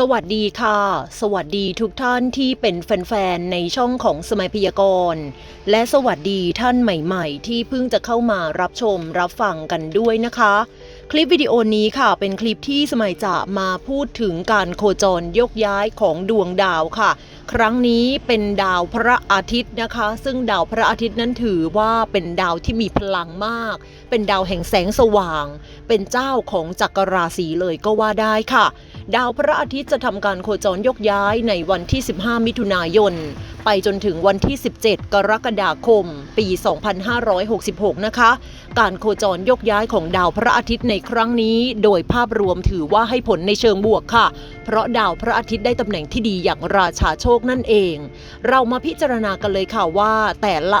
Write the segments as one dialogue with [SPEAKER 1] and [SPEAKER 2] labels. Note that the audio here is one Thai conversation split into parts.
[SPEAKER 1] สวัสดีค่ะ สวัสดีทุกท่านที่เป็นแฟนๆ ในช่องของสมัยพยากรณ์ และสวัสดีท่านใหม่ๆ ที่เพิ่งจะเข้ามารับชมรับฟังกันด้วยนะคะ คลิปวิดีโอนี้ค่ะ เป็นคลิปที่สมัยจะมาพูดถึงการโคจรยกย้ายของดวงดาวค่ะ ครั้งนี้เป็นดาวพระอาทิตย์นะคะ ซึ่งดาวพระอาทิตย์นั้นถือว่าเป็นดาวที่มีพลังมาก เป็นดาวแห่งแสงสว่าง เป็นเจ้าของจักรราศีเลยก็ว่าได้ค่ะ ดาวพระอาทิตย์จะทำการโคจรยกย้ายในวันที่ 15 มิถุนายน ไปจนถึงวันที่ 17 กรกฎาคม ปี 2566 นะคะ การโคจรยกย้ายของดาวพระอาทิตย์ในครั้งนี้ โดยภาพรวมถือว่าให้ผลในเชิงบวกค่ะ เพราะดาวพระอาทิตย์ได้ตำแหน่งที่ดีอย่างราชาโชคนั่นเอง เรามาพิจารณากันเลยค่ะว่าแต่ละ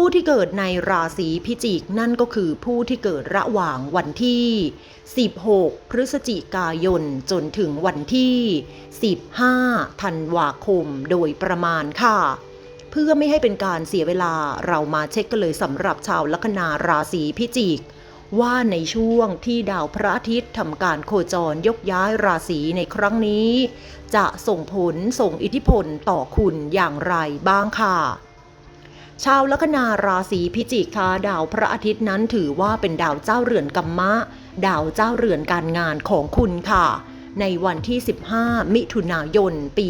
[SPEAKER 1] ผู้ที่เกิดในราศีพิจิกนั่นก็คือผู้ที่เกิดระหว่างวันที่ 16 พฤศจิกายนจนถึงวันที่ 15 ธันวาคมโดยประมาณค่ะ เพื่อไม่ให้เป็นการเสียเวลาเรามาเช็คกันเลยสำหรับชาวลัคนาราศีพิจิก ว่าในช่วงที่ดาวพระอาทิตย์ทำการโคจรยกย้ายราศีในครั้งนี้ จะส่งผลส่งอิทธิพลต่อคุณอย่างไรบ้างค่ะ ชาวลัคนาราศีพิจิกค่ะดาวพระอาทิตย์นั้นถือว่าเป็นดาวเจ้าเรือนกัมมะ ดาวเจ้าเรือนการงานของคุณค่ะ ในวันที่ 15 มิถุนายน ปี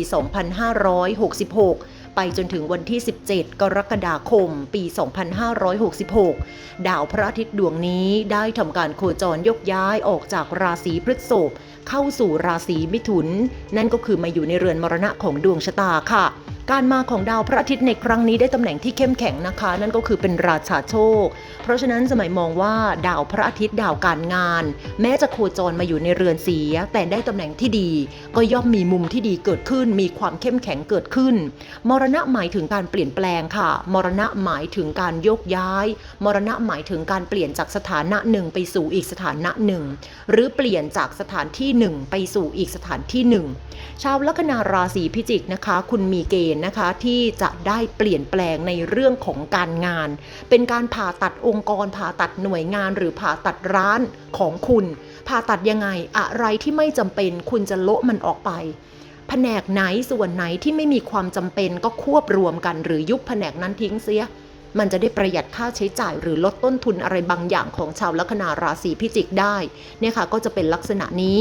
[SPEAKER 1] 2566 ไปจนถึงวันที่ 17 กรกฎาคม ปี 2566 ดาวพระอาทิตย์ดวงนี้ได้ทำการโคจรยกย้ายออกจากราศีพฤษภเข้าสู่ราศีมิถุน นั่นก็คือมาอยู่ในเรือนมรณะของดวงชะตาค่ะ การมาของดาวพระอาทิตย์ในครั้งนี้ได้ตำแหน่งที่เข้มแข็งนะคะ นั่นก็คือเป็นราชาโชค เพราะฉะนั้นสมัยมองว่าดาวพระอาทิตย์ดาวการงาน แม้จะโคจรมาอยู่ในเรือนเสีย แต่ได้ตำแหน่งที่ดี ก็ย่อมมีมุมที่ดีเกิดขึ้น มีความเข้มแข็งเกิดขึ้น มรณะหมายถึงการเปลี่ยนแปลงค่ะ มรณะหมายถึงการโยกย้าย มรณะหมายถึงการเปลี่ยนจากสถานะหนึ่งไปสู่อีกสถานะหนึ่งหรือเปลี่ยนจากสถานที่หนึ่งไปสู่อีกสถานที่หนึ่งชาวลัคนาราศีพิจิกนะคะ คุณมีเกณฑ์นะคะที่จะได้เปลี่ยนแปลงในเรื่องของการงาน เป็นการผ่าตัดองค์กร ผ่าตัดหน่วยงาน หรือผ่าตัดร้านของคุณ ผ่าตัดยังไงอะไรที่ไม่จำเป็น คุณจะโละมันออกไป แผนกไหนส่วนไหนที่ไม่มีความจำเป็นก็ควบรวมกัน หรือยุบแผนกนั้นทิ้งเสียมันจะได้ประหยัดค่าใช้จ่ายหรือลดต้นทุนอะไรบางอย่างของชาวลัคนาราศีพิจิกได้เนี่ยค่ะก็จะเป็นลักษณะนี้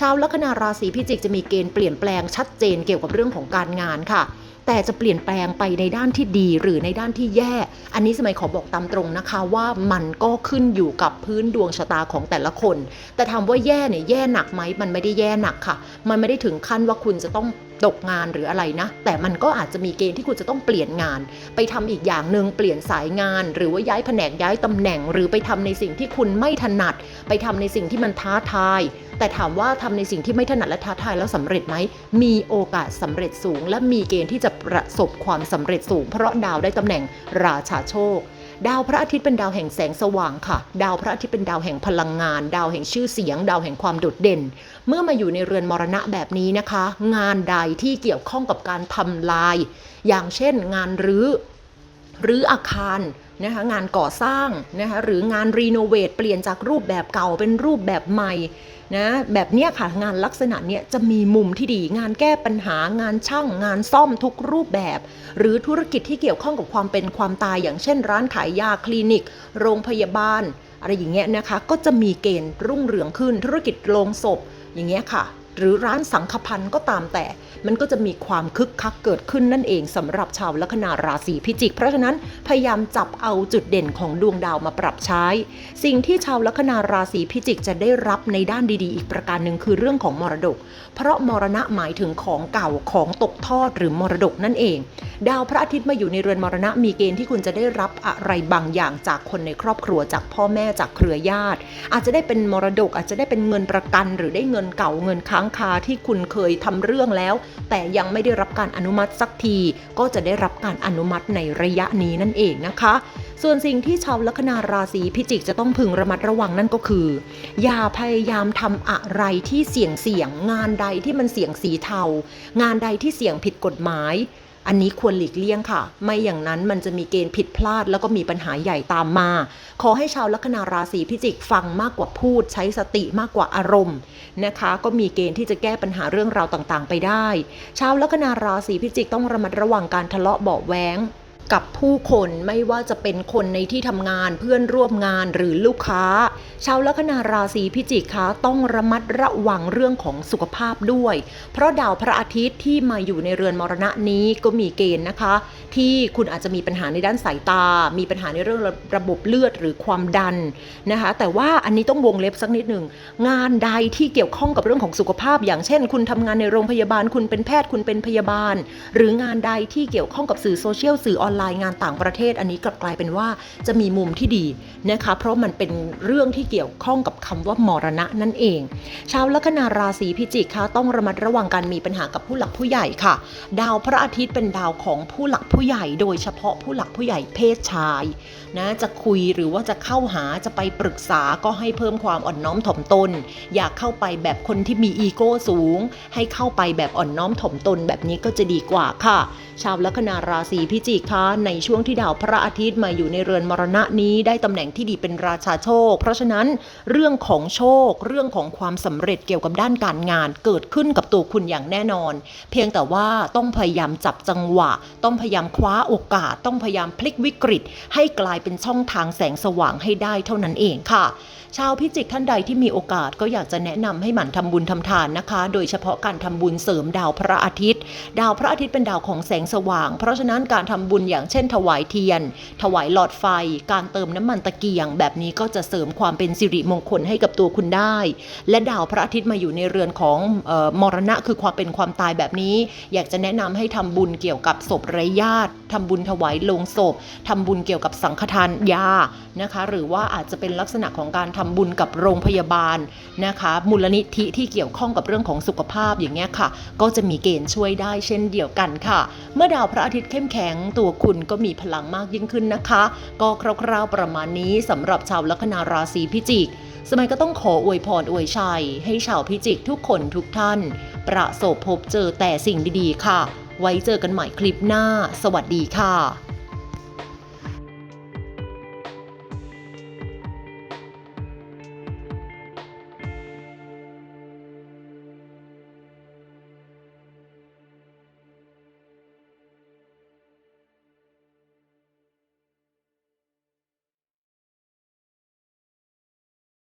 [SPEAKER 1] ชาวลัคนาราศีพิจิกจะมีเกณฑ์เปลี่ยนแปลงชัดเจนเกี่ยวกับเรื่องของการงานค่ะ แต่จะเปลี่ยนแปลงไปในด้านที่ดีหรือในด้านที่แย่ อันนี้สมัยขอบอกตามตรงนะคะว่ามันก็ขึ้นอยู่กับพื้นดวงชะตาของแต่ละคน แต่ถามว่าแย่เนี่ยแย่หนักไหมมันไม่ได้แย่หนักค่ะ มันไม่ได้ถึงขั้นว่าคุณจะต้องตกงานหรืออะไรนะ แต่มันก็อาจจะมีเกณฑ์ที่คุณจะต้องเปลี่ยนงาน ไปทำอีกอย่างหนึ่งเปลี่ยนสายงาน หรือว่าย้ายแผนกย้ายตำแหน่ง หรือไปทำในสิ่งที่คุณไม่ถนัด ไปทำในสิ่งที่มันท้าทาย แต่ถามว่าทำในสิ่งที่ไม่ถนัดและท้าทายแล้วสำเร็จไหม มีโอกาสสำเร็จสูง และมีเกณฑ์ที่จะประสบความสำเร็จสูง เพราะดาวได้ตำแหน่งราชาโชคดาวพระอาทิตย์เป็นดาวแห่งแสงสว่างค่ะ ดาวพระอาทิตย์เป็นดาวแห่งพลังงาน ดาวแห่งชื่อเสียง ดาวแห่งความโดดเด่น เมื่อมาอยู่ในเรือนมรณะแบบนี้นะคะ งานใดที่เกี่ยวข้องกับการทำลาย อย่างเช่น งานรื้อ หรืออาคารนะคะงานก่อสร้างนะคะหรืองานรีโนเวทเปลี่ยนจากรูปแบบเก่าเป็นรูปแบบใหม่นะแบบเนี้ยค่ะงานลักษณะเนี้ยจะมีมุมที่ดี งานแก้ปัญหางานช่างงานซ่อมทุกรูปแบบ หรือธุรกิจที่เกี่ยวข้องกับความเป็นความตายอย่างเช่น ร้านขายยาคลินิก โรงพยาบาล อะไรอย่างเงี้ยนะคะก็จะมีเกณฑ์รุ่งเรืองขึ้นธุรกิจโรงศพอย่างเงี้ยค่ะ หรือร้านสังฆพันธ์ก็ตามแต่ มันก็จะมีความคึกคักเกิดขึ้นนั่นเองสำหรับชาวลัคนาราศีพิจิก เพราะฉะนั้นพยายามจับเอาจุดเด่นของดวงดาวมาปรับใช้ สิ่งที่ชาวลัคนาราศีพิจิกจะได้รับในด้านดีๆ อีกประการหนึ่งคือเรื่องของมรดก เพราะมรณะหมายถึงของเก่าของตกทอดหรือมรดกนั่นเอง ดาวพระอาทิตย์มาอยู่ในเรือนมรณะมีเกณฑ์ที่คุณจะได้รับอะไรบางอย่างจากคนในครอบครัวจากพ่อแม่จากเครือญาติ อาจจะได้เป็นมรดกอาจจะได้เป็นเงินประกัน หรือได้เงินเก่าเงินค้างคาที่คุณเคยทำเรื่องแล้วแต่ยังไม่ได้รับการอนุมัติสักที ก็จะได้รับการอนุมัติในระยะนี้นั่นเองนะคะ ส่วนสิ่งที่ชาวลัคนาราศีพิจิกจะต้องพึงระมัดระวังนั่นก็คือ อย่าพยายามทำอะไรที่เสี่ยงเสี่ยงงานใดที่มันเสี่ยงสีเทา งานใดที่เสี่ยงผิดกฎหมาย อันนี้ควรหลีกเลี่ยงค่ะ ไม่อย่างนั้นมันจะมีเกณฑ์ผิดพลาด แล้วก็มีปัญหาใหญ่ตามมา ขอให้ชาวลัคนาราศีพิจิกฟังมากกว่าพูด ใช้สติมากกว่าอารมณ์นะคะ ก็มีเกณฑ์ที่จะแก้ปัญหาเรื่องราวต่างๆ ไปได้ ชาวลัคนาราศีพิจิกต้องระมัดระวังการทะเลาะเบาะแว้งกับผู้คนไม่ว่าจะเป็นคนในที่ทำงานเพื่อนร่วมงานหรือลูกค้า ชาวลัคนาราศีพิจิกคะต้องระมัดระวังเรื่องของสุขภาพด้วย เพราะดาวพระอาทิตย์ที่มาอยู่ในเรือนมรณะนี้ก็มีเกณฑ์นะคะ ที่คุณอาจจะมีปัญหาในด้านสายตา มีปัญหาในเรื่องระระบบเลือดหรือความดันนะคะ แต่ว่าอันนี้ต้องวงเล็บสักนิดหนึ่งงานใดที่เกี่ยวข้องกับเรื่องของสุขภาพ อย่างเช่น คุณทำงานในโรงพยาบาล คุณเป็นแพทย์คุณเป็นพยาบาล หรืองานใดที่เกี่ยวข้องกับสื่อโซเชียลสื่อออนไลน์งานต่างประเทศ อันนี้กลับกลายเป็นว่าจะมีมุมที่ดีนะคะเพราะมันเป็นเรื่องที่เกี่ยวข้องกับคำว่ามรณะนั่นเอง ชาวลัคนาราศีพิจิกค่ะต้องระมัดระวังการมีปัญหากับผู้หลักผู้ใหญ่ค่ะ ดาวพระอาทิตย์เป็นดาวของผู้หลักผู้ใหญ่ โดยเฉพาะผู้หลักผู้ใหญ่เพศชายนะจะคุยหรือว่าจะเข้าหาจะไปปรึกษาก็ให้เพิ่มความอ่อนน้อมถ่อมตน อยากเข้าไปแบบคนที่มีอีโก้สูง ให้เข้าไปแบบอ่อนน้อมถ่อมตน แบบนี้ก็จะดีกว่าค่ะ ชาวลัคนาราศีพิจิกคะในช่วงที่ดาวพระอาทิตย์มาอยู่ในเรือนมรณะนี้ได้ตำแหน่งที่ดีเป็นราชาโชค เพราะฉะนั้นเรื่องของโชค เรื่องของความสำเร็จเกี่ยวกับด้านการงาน เกิดขึ้นกับตัวคุณอย่างแน่นอน เพียงแต่ว่าต้องพยายามจับจังหวะ ต้องพยายามคว้าโอกาส ต้องพยายามพลิกวิกฤต ให้กลายเป็นช่องทางแสงสว่างให้ได้เท่านั้นเองค่ะ ชาวพิจิกท่านใดที่มีโอกาสก็อยากจะแนะนำให้หมั่นทำบุญทำทานนะคะ โดยเฉพาะการทำบุญเสริมดาวพระอาทิตย์ ดาวพระอาทิตย์เป็นดาวของแสงสว่าง เพราะฉะนั้นการทำบุญอย่างเช่น ถวายเทียน ถวายหลอดไฟ การเติมน้ำมันตะเกียง แบบนี้ก็จะเสริมความเป็น็นสิริมงคลให้กับตัวคุณได้ และดาวพระอาทิตย์มาอยู่ในเรือนของออมรณะคือความเป็นความตายแบบนี้ อยากจะแนะนำให้ทำบุญเกี่ยวกับศพไร้ญาติทำบุญถวายลงศพทำบุญเกี่ยวกับสังฆทานยานะคะ หรือว่าอาจจะเป็นลักษณะของการทำบุญกับโรงพยาบาลนะคะ มูลนิธิที่เกี่ยวข้องกับเรื่องของสุขภาพอย่างเงี้ยค่ะ ก็จะมีเกณฑ์ช่วยได้เช่นเดียวกันค่ะ เมื่อดาวพระอาทิตย์เข้มแข็งตัวคุณก็มีพลังมากยิ่งขึ้นนะคะ ก็คร่าวๆประมาณนี้สำหรับชาวลัคนาราศีพิจิก สมัยก็ต้องขออวยพรอวยชัย ให้ชาวพิจิกทุกคนทุกท่าน ประสบพบเจอแต่สิ่งดีๆ ค่ะ ไว้เจอกันใหม่คลิปหน้า สวัสดีค่ะ